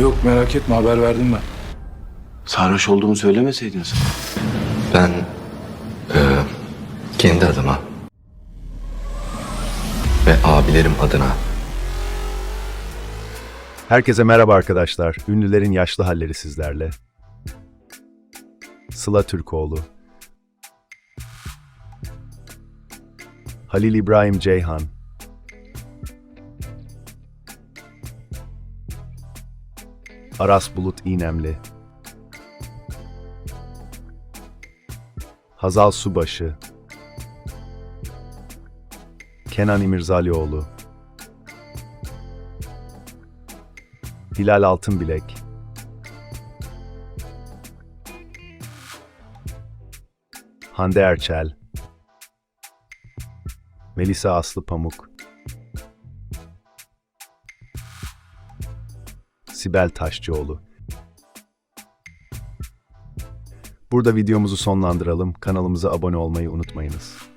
Yok merak etme haber verdim ben. Sarhoş olduğumu söylemeseydin sen. Ben eee, kendi adıma ve abilerim adına Herkese merhaba arkadaşlar. Ünlülerin yaşlı halleri sizlerle. Sıla Türkoğlu. Halil İbrahim Ceyhan. Aras Bulut İynemli. Hazal Subaşı. Kenan İmirzalioğlu. Hilal Altınbilek. Hande Erçel. Melisa Aslı Pamuk. Sibel Taşçıoğlu. Burada videomuzu sonlandıralım. Kanalımıza abone olmayı unutmayınız.